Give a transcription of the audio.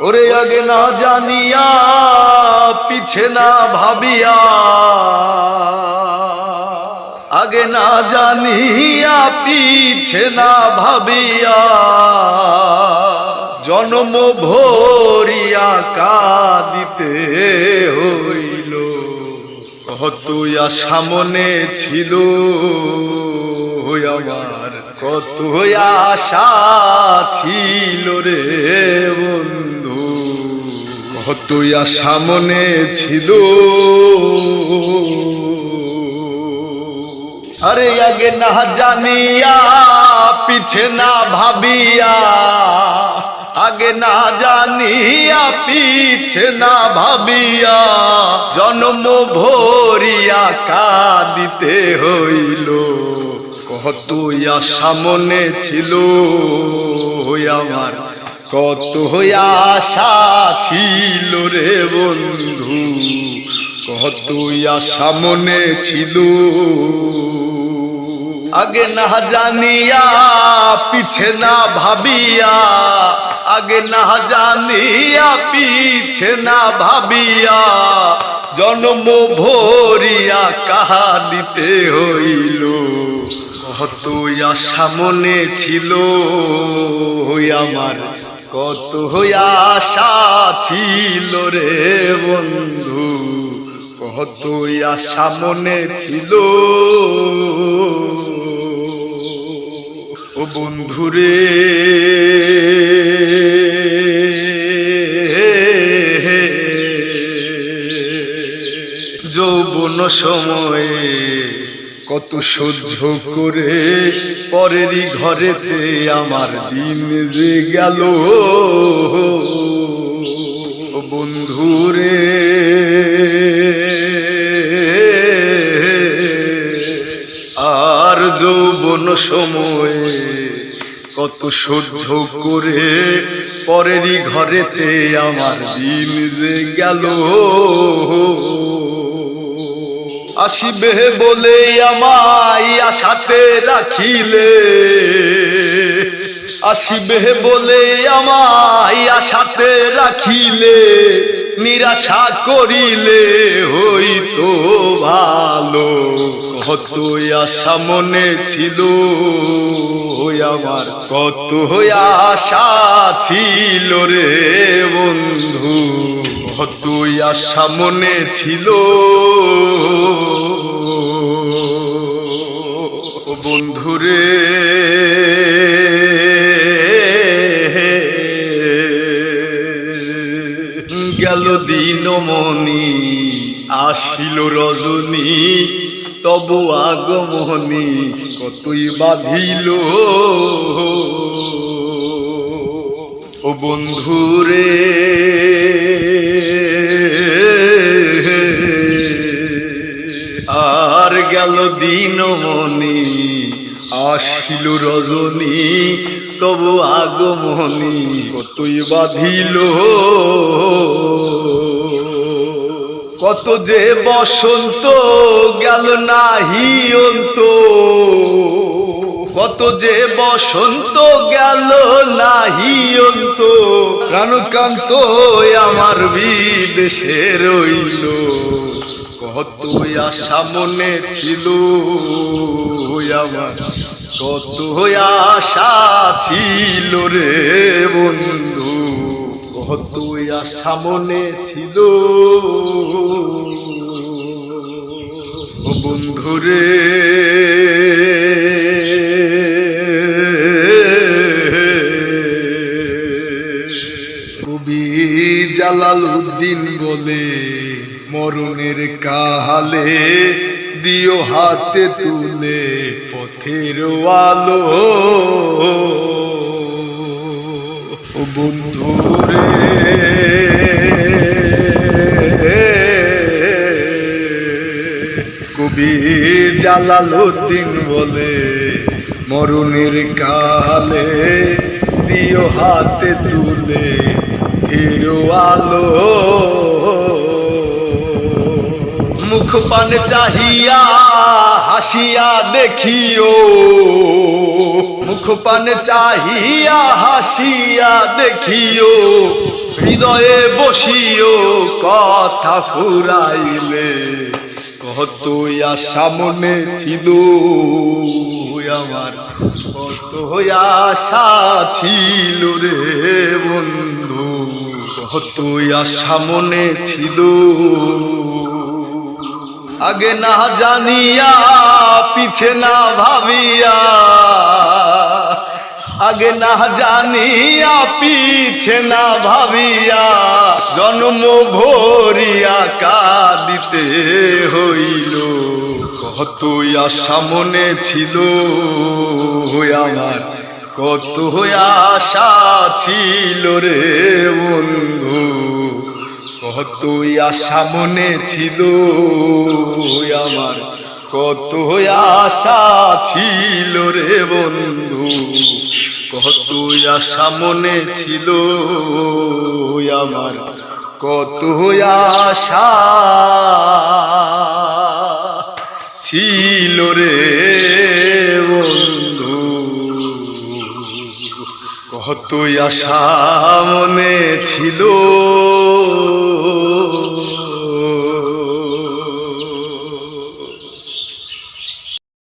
ওরে আগে না জানিয়া, পিছে না ভাবিয়া। আগে না জানিয়া, পিছে না ভাবিয়া। জন্ম ভরিয়া কাঁদিতে হইল। কতয়া সামনে ছিল আমার, কত আশা ছিল রে বন্ধু। কতয়া সামনে ছিল। আরে আগে না জানিয়া, পিছে না ভাবিয়া। আগে না জানিয়া, পিছে না ভাবিয়া। জন্ম ভরিয়া কা কাঁদিতে হইল। কত সামনে ছিল আমার কত আশা ছিল রে বন্ধু? কত সামনে ছিল? আগে না জানিয়া, পিছে না ভাবিয়া, আগে না জানিয়া, পিছে না ভাবিয়া, জন্ম ভরিয়া কাহা দিতে হইল? কত সামনে ছিল ওই আমার কত আশা ছিল রে বন্ধু? কত সামনে ছিল? ও বন্ধুরে যৌবন সময়ে কত সহ্য করে পরেরই ঘরেতে আমার দিন যে গেল। বন্ধুরে, আর যৌবন সময়ে কত সহ্য করে পরেরই ঘরেতে আমার দিন যে গেল। আসিবে বলে আমায় আশাতে রাখিলে। আসিবে বলে আমায় আশাতে রাখিলে, নিরাশা করিলে হইতো ভালো। কত আশা মনে ছিল আমার কত আশা ছিল রে বন্ধু। কত আশা মনে ছিল। বন্ধুরে, গেল দিনমণি আসিল রজনী, তবু আগমনি কতই বাঁধিল। ও বন্ধুরে দিনমণি আসিল রজনী, তবু আগমনি, কতই বাঁধিল। কত যে বসন্ত গেল নাহি অন্ত, কত যে বসন্ত গেল নাহি অন্ত প্রাণকান্ত আমার বিদেশে রইল। কত আশা মনে ছিল আমার কত আশা ছিল রে বন্ধু কত আশা মনে ছিল বন্ধুরে কবি জালাল উদ্দিন বলে মরণের কাহালে দিও হাতে তুলে পথের আলো। বন্ধুরে কবি জালালুদ্দিন বলে, মরণের কালে দিও হাতে তুলে থির আলো। মুখ পান চাহিয়া, হাসিয়া দেখিও। মুখ পান চাহিয়া, হাসিয়া দেখিও। হৃদয় বসিও, কথা ফুরাইলে। কত আশা মনে ছিল আমার কত আশা ছিল রে বন্ধু। কত আশা মনে ছিল আগে না জানিয়া, পিছে না ভাবিয়া। আগে না জানিয়া, পিছে না ভাবিয়া, জন্ম ভরিয়া কাঁদিতে হইল। কত আশা মনে ছিল আমার কত আশা ছিল রে বন্ধু। কত আশা মনে ছিল, আমার কত আশা ছিল রে বন্ধু কত আশা মনে ছিল, আমার কত আশা ছিল রে কত আশা মনে ছিল।